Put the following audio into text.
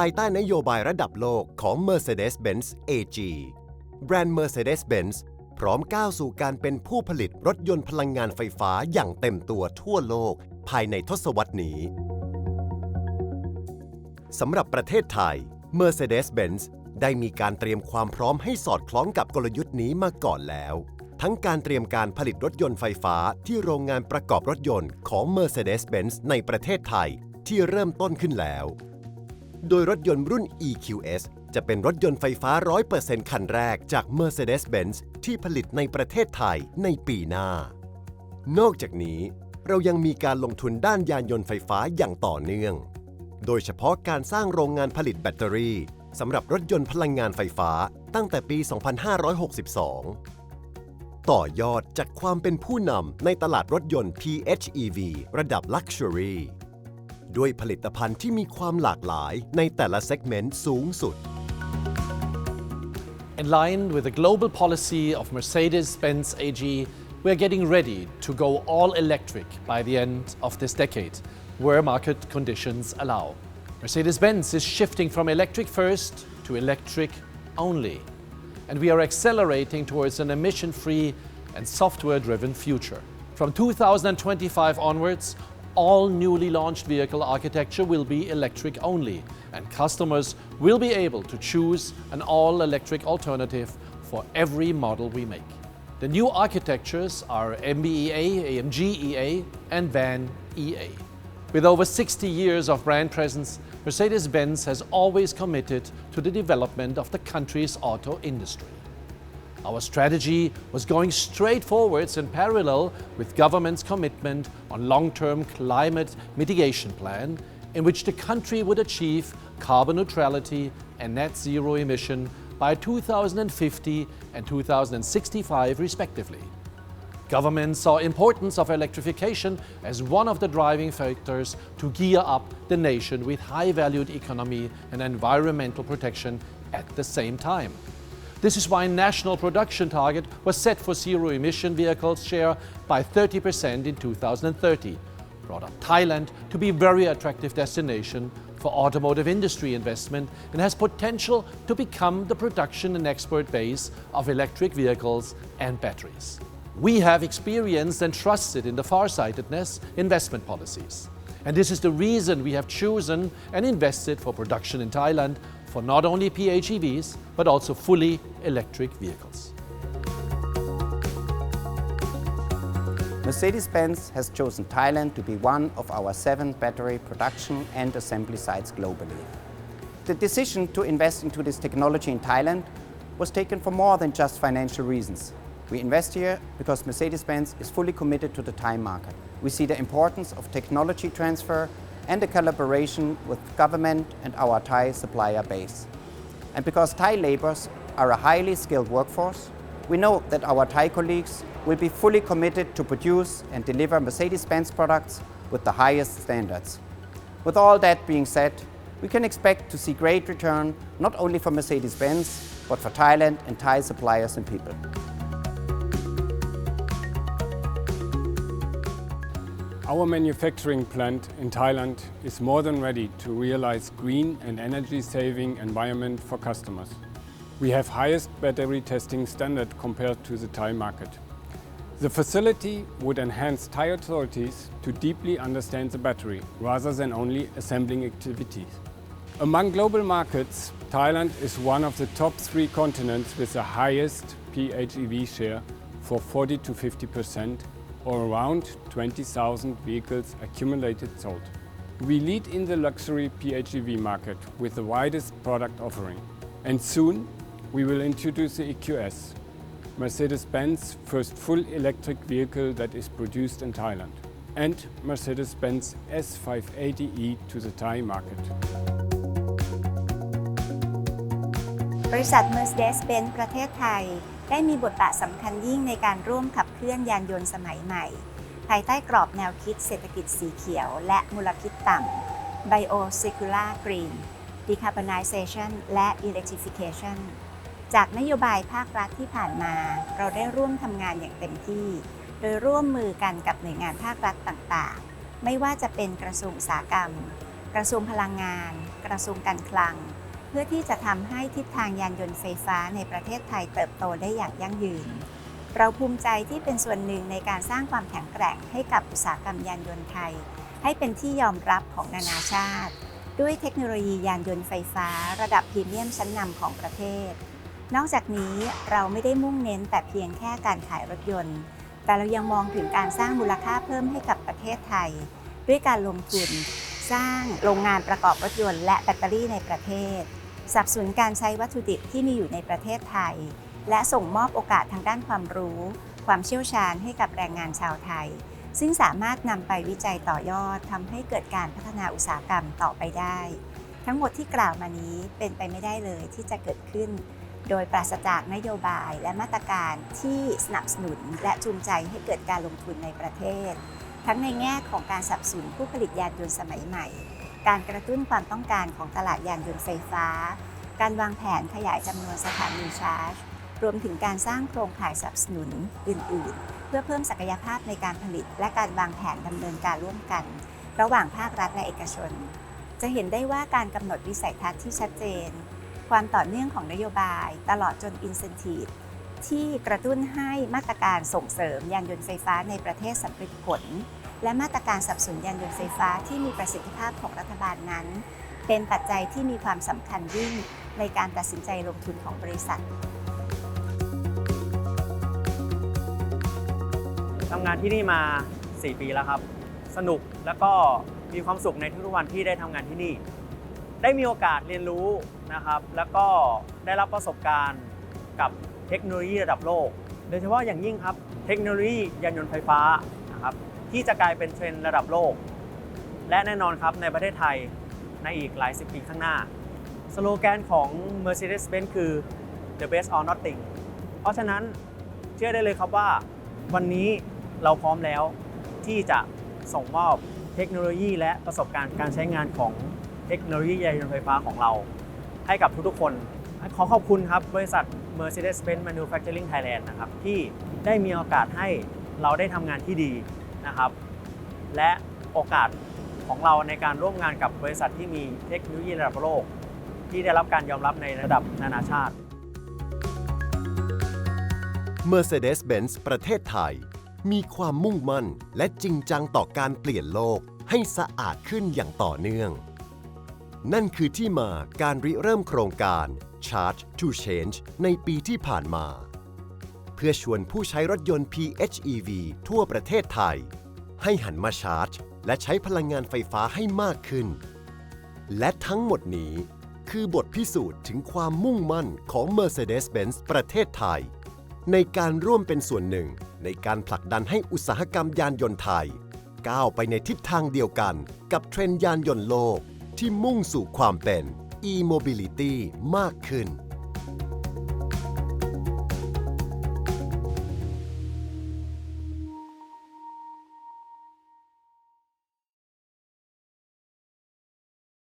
ภายใต้นโยบายระดับโลกของ Mercedes-Benz AG แบรนด์ Mercedes-Benz พร้อมก้าวสู่การเป็นผู้ผลิตรถยนต์พลังงานไฟฟ้าอย่างเต็มตัวทั่วโลกภายในทศวรรษนี้สำหรับประเทศไทย Mercedes-Benz ได้มีการเตรียมความพร้อมให้สอดคล้องกับกลยุทธ์นี้มาก่อนแล้ว ทั้งการเตรียมการผลิตรถยนต์ไฟฟ้าที่โรงงานประกอบรถยนต์ของ Mercedes-Benz ในประเทศไทยที่เริ่มต้นขึ้นแล้ว โดยรถยนต์รุ่น EQS จะเป็นรถยนต์ไฟฟ้า 100%คันแรกจาก Mercedes-Benz ที่ผลิตในประเทศไทยในปีหน้า นอกจากนี้ เรายังมีการลงทุนด้านยานยนต์ไฟฟ้าอย่างต่อเนื่อง โดยเฉพาะการสร้างโรงงานผลิตแบตเตอรี่สำหรับรถยนต์พลังงานไฟฟ้าตั้งแต่ปี 2562 ต่อยอดจากความเป็นผู้นำในตลาดรถยนต์ PHEV ระดับ Luxury ด้วยผลิตภัณฑ์ที่มีความหลากหลายในแต่ละเซกเมนต์สูงสุด In line with the global policy of Mercedes Benz AG, we are getting ready to go all electric by the end of this decade, where market conditions allow. Mercedes Benz is shifting from electric first to electric only, and we are accelerating towards an emission free and software driven future. From 2025 onwards, all newly launched vehicle architecture will be electric only, and customers will be able to choose an all electric alternative for every model we make. The new architectures are MBEA, AMG EA, and Van EA. With over 60 years of brand presence, Mercedes Benz has always committed to the development of the country's auto industry. Our strategy was going straight forwards in parallel with government's commitment on long-term climate mitigation plan in which the country would achieve carbon neutrality and net zero emission by 2050 and 2065 respectively. Government saw importance of electrification as one of the driving factors to gear up the nation with high-valued economy and environmental protection at the same time. This is why national production target was set for zero emission vehicles share by 30% in 2030, brought up Thailand to be a very attractive destination for automotive industry investment and has potential to become the production and export base of electric vehicles and batteries. We have experienced and trusted in the farsightedness investment policies. And this is the reason we have chosen and invested for production in Thailand for not only PHEVs, but also fully electric vehicles. Mercedes-Benz has chosen Thailand to be one of our seven battery production and assembly sites globally. The decision to invest into this technology in Thailand was taken for more than just financial reasons. We invest here because Mercedes-Benz is fully committed to the Thai market. We see the importance of technology transfer and the collaboration with government and our Thai supplier base. And because Thai laborers are a highly skilled workforce, we know that our Thai colleagues will be fully committed to produce and deliver Mercedes-Benz products with the highest standards. With all that being said, we can expect to see great return not only for Mercedes-Benz, but for Thailand and Thai suppliers and people. Our manufacturing plant in Thailand is more than ready to realize green and energy saving environment for customers. We have highest battery testing standard compared to the Thai market. The facility would enhance Thai authorities to deeply understand the battery rather than only assembling activities. Among global markets, Thailand is one of the top three continents with the highest PHEV share for 40 to 50 percent or around 20,000 vehicles accumulated sold. We lead in the luxury PHEV market with the widest product offering. And soon, we will introduce the EQS, Mercedes-Benz first full electric vehicle that is produced in Thailand, and Mercedes-Benz S580e to the Thai market. บริษัท Mercedes-Benz ประเทศไทย ได้มีบทบาทสำคัญยิ่งในการร่วมขับ บ เคลื่อนยานยนต์สมัยใหม่ ภายใต้กรอบแนวคิดเศรษฐกิจสีเขียว และมลพิษต่ำ Bio Circular Green Decarbonization และ Electrification จากนโยบายภาครัฐที่ผ่านมา เราได้ร่วมทำงานอย่างเต็มที่ โดยร่วมมือกันกับหน่วยงานภาครัฐต่างๆ ไม่ว่าจะเป็นกระทรวงอุตสาหกรรม กระทรวงพลังงาน กระทรวงการคลัง เพื่อที่จะทำให้ทิศทางยานยนต์ไฟฟ้าในประเทศไทยเติบโตได้อย่างยั่งยืน เราภูมิใจที่เป็นส่วนหนึ่งในการสร้างความแข็งแกร่งให้กับอุตสาหกรรมยานยนต์ไทย ให้เป็นที่ยอมรับของนานาชาติ ด้วยเทคโนโลยียานยนต์ไฟฟ้า ระดับพรีเมียมชั้นนำของประเทศ นอกจากนี้เราไม่ได้มุ่งเน้นแต่เพียงแค่การขายรถยนต์ แต่เรายังมองถึงการสร้างมูลค่าเพิ่มให้กับประเทศไทย ด้วยการลงทุน สร้างโรงงานประกอบรถยนต์และแบตเตอรี่ในประเทศสับสนุนการใช้วัตถุดิบที่มีอยู่ในประเทศไทย และส่งมอบโอกาสทางด้านความรู้ ความเชี่ยวชาญให้กับแรงงานชาวไทย ซึ่งสามารถนำไปวิจัยต่อยอดทำให้เกิดการพัฒนาอุตสาหกรรมต่อไปได้ ทั้งหมดที่กล่าวมานี้เป็นไปไม่ได้เลยที่จะเกิดขึ้น โดยปราศจากนโยบายและมาตรการที่สนับสนุนและจูงใจให้เกิดการลงทุนในประเทศ ทั้งในแง่ของการสนับสนุนผู้ผลิตยานยนต์สมัยใหม่ การกระตุ้นความต้องการของตลาดยานยนต์ไฟฟ้า การวางแผนขยายจำนวนสถานีชาร์จ รวมถึงการสร้างโครงข่ายสนับสนุนอื่น ๆ เพื่อเพิ่มศักยภาพในการผลิต และการวางแผนดำเนินการร่วมกัน ระหว่างภาครัฐและเอกชน จะเห็นได้ว่าการกำหนดวิสัยทัศน์ที่ชัดเจน ความต่อเนื่องของนโยบาย ตลอดจน incentive ที่กระตุ้นให้มาตรการส่งเสริมยานยนต์ไฟฟ้าในประเทศสำเร็จผล และมาตรการสนับสนุนยานยนต์ไฟฟ้าที่มีประสิทธิภาพของรัฐบาลนั้น เป็นปัจจัยที่มีความสำคัญยิ่งในการตัดสินใจลงทุนของบริษัท ทำงานที่นี่มา 4 ปีแล้วครับ สนุกแล้วก็มีความสุขในทุกๆวันที่ได้ทำงานที่นี่ ได้มีโอกาสเรียนรู้นะครับ แล้วก็ได้รับประสบการณ์กับเทคโนโลยีระดับโลก โดยเฉพาะอย่างยิ่งครับเทคโนโลยียานยนต์ไฟฟ้านะครับที่จะกลายเป็นเทรนด์ระดับโลก และแน่นอนครับในประเทศไทยในอีกหลายสิบปีข้างหน้า สโลแกนของ Mercedes-Benz คือ the best or nothing เพราะฉะนั้นเชื่อได้เลยครับว่าวันนี้ เราพร้อมแล้วที่จะส่งมอบเทคโนโลยี และประสบการณ์การใช้งานของเทคโนโลยียานยนต์ไฟฟ้าของเรา ให้กับทุกๆคน ขอขอบคุณครับ บริษัท Mercedes-Benz Manufacturing Thailand นะครับที่ได้มีโอกาสให้เราได้ทำงานที่ดีนะครับ และโอกาสของเราในการร่วมงานกับบริษัทที่มีเทคโนโลยีระดับโลก ที่ได้รับการยอมรับในระดับนานาชาติ Mercedes-Benz ประเทศไทย มีความมุ่งมั่น และจริงจังต่อการเปลี่ยนโลกให้สะอาดขึ้นอย่างต่อเนื่อง นั่นคือที่มาการริเริ่มโครงการ Charge to Change ในปีที่ผ่านมา เพื่อชวนผู้ใช้รถยนต์ PHEV ทั่วประเทศไทย ให้หันมาชาร์จ และใช้พลังงานไฟฟ้าให้มากขึ้น และทั้งหมดนี้คือบทพิสูจน์ถึงความมุ่งมั่นของ Mercedes-Benz ประเทศไทย ในการร่วมเป็นส่วนหนึ่ง ในการผลักดันให้อุตสาหกรรมยานยนต์ไทย ก้าวไปในทิศทางเดียวกันกับเทรนด์ยานยนต์โลก ที่มุ่งสู่ความเป็น e-mobility มากขึ้น